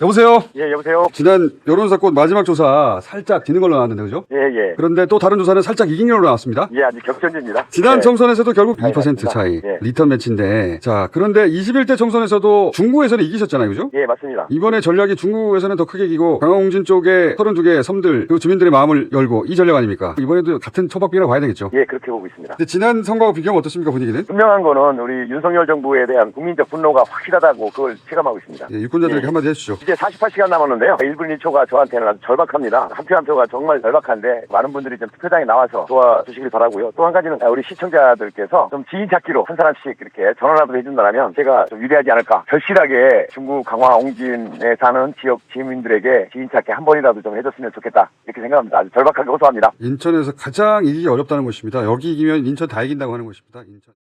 여보세요? 예, 여보세요? 지난 여론사건 마지막 조사 살짝 지는 걸로 나왔는데, 그죠? 예, 예. 그런데 또 다른 조사는 살짝 이긴 걸로 나왔습니다. 예, 아직 격전지입니다. 지난 예. 총선에서도 결국 차이 2% 났습니다. 차이, 예. 리턴 매치인데, 자, 그런데 21대 총선에서도 중구에서는 이기셨잖아요, 그죠? 예, 맞습니다. 이번에 전략이 중구에서는 더 크게 이기고 강화홍진 쪽에 32개 섬들 그 주민들의 마음을 열고 이 전략 아닙니까? 이번에도 같은 초박비라고 봐야 되겠죠. 예, 그렇게 보고 있습니다. 근데 지난 선거하고 비교하면 어떻습니까 분위기는? 분명한 거는 우리 윤석열 정부에 대한 국민적 분노가 확실하다고 그걸 체감하고 있습니다. 예, 유권자들에게 예. 한마디 해주시죠. 이제 48시간 남았는데요. 1분 1초가 저한테는 아주 절박합니다. 한 표 한 표가 정말 절박한데 많은 분들이 좀 투표장에 나와서 도와주시길 바라고요. 또 한 가지는 우리 시청자들께서 좀 지인 찾기로 한 사람씩 이렇게 전화라도 해준다면 제가 좀 유리하지 않을까. 절실하게 중구 강화 옹진에 사는 지역 지민들에게 지인 찾기 한 번이라도 좀 해줬으면 좋겠다. 이렇게 생각합니다. 아주 절박하게 호소합니다. 인천에서 가장 이기기 어렵다는 곳입니다. 여기 이기면 인천 다 이긴다고 하는 곳입니다. 인천.